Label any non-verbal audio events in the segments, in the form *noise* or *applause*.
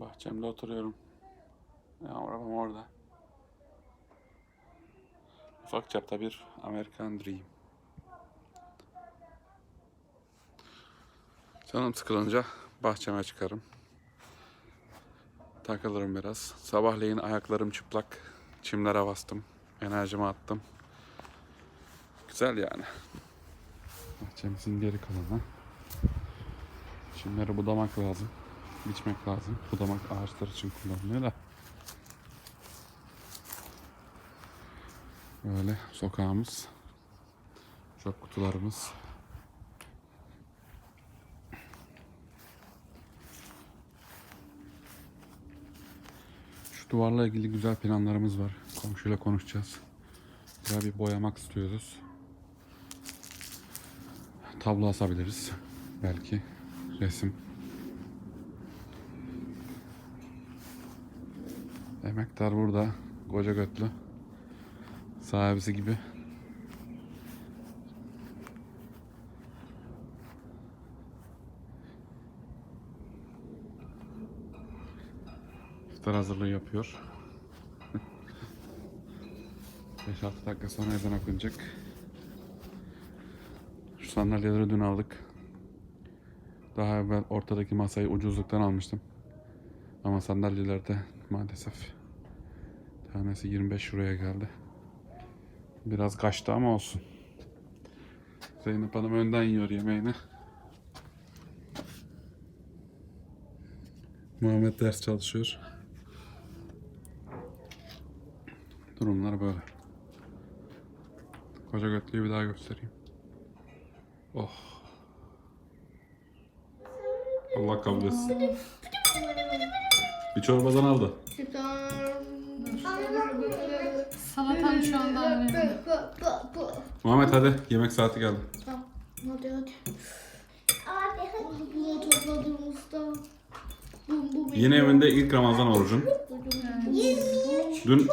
Bahçemde oturuyorum. Ya arabam orada. Ufak çapta bir Amerikan Dream. Canım sıkılınca bahçeme çıkarım. Takılırım biraz. Sabahleyin ayaklarım çıplak. Çimlere bastım. Enerjimi attım. Güzel yani. Bahçemizin geri kalanı. Çimleri budamak lazım. Biçmek lazım. Budamak ağaçlar için kullanılıyor da. Böyle sokağımız. Çöp kutularımız. Şu duvarla ilgili güzel planlarımız var. Komşuyla konuşacağız. Güzel bir boyamak istiyoruz. Tablo asabiliriz. Belki resim. Emektar burada. Koca götlü. Sahibisi gibi. İftar hazırlığı yapıyor. *laughs* 5-6 dakika sonra ezan okunacak. Şu sandalyeleri dün aldık. Daha evvel ortadaki masayı ucuzluktan almıştım. Ama sandalyelerde maalesef tanesi 25 euroya geldi. Biraz kaçtı ama olsun. Zeynep Hanım önden yiyor yemeğini. Muhammed ders çalışıyor. Durumlar böyle. Koca götlüğü bir daha göstereyim. Oh. Allah kabul etsin. Bir çorbadan aldı. Salatam şu anda annemde. Muhammed hadi yemek saati geldi. Hadi hadi. Abi hadi. Bunu topladığımızda bu bu benim. Yeni evinde ilk Ramazan orucun. Dün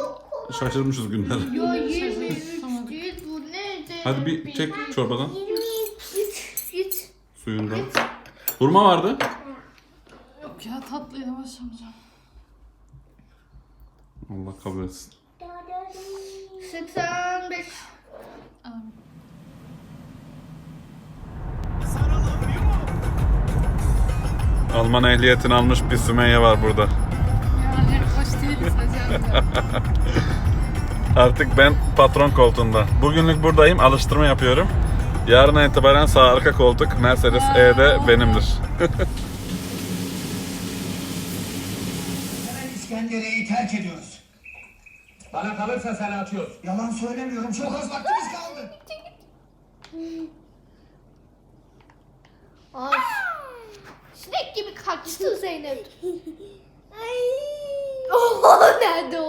şaşırmışız günler. Ya 23 değil bu ne? Hadi bir çek çorbadan. 23. Git. Suyundan. Hurma vardı. Yok ya tatlıya başlamayacağım. Allah kabul etsin. 85. Amin. Alman ehliyetini almış bir Sümeyye var burada. Yani hoş değiliz hocam. *laughs* Artık ben patron koltuğunda. Bugünlük buradayım. Alıştırma yapıyorum. Yarına itibaren sağ arka koltuk Mercedes E'de benimdir. Hemen İskenderiye'yi terk ediyoruz. Bana kalırsa seni atıyoruz. Yalan söylemiyorum. Çok az vaktimiz kaldı. Ay. Sinek gibi kaçtı Zeynep. Ay. *laughs* Oh, nerede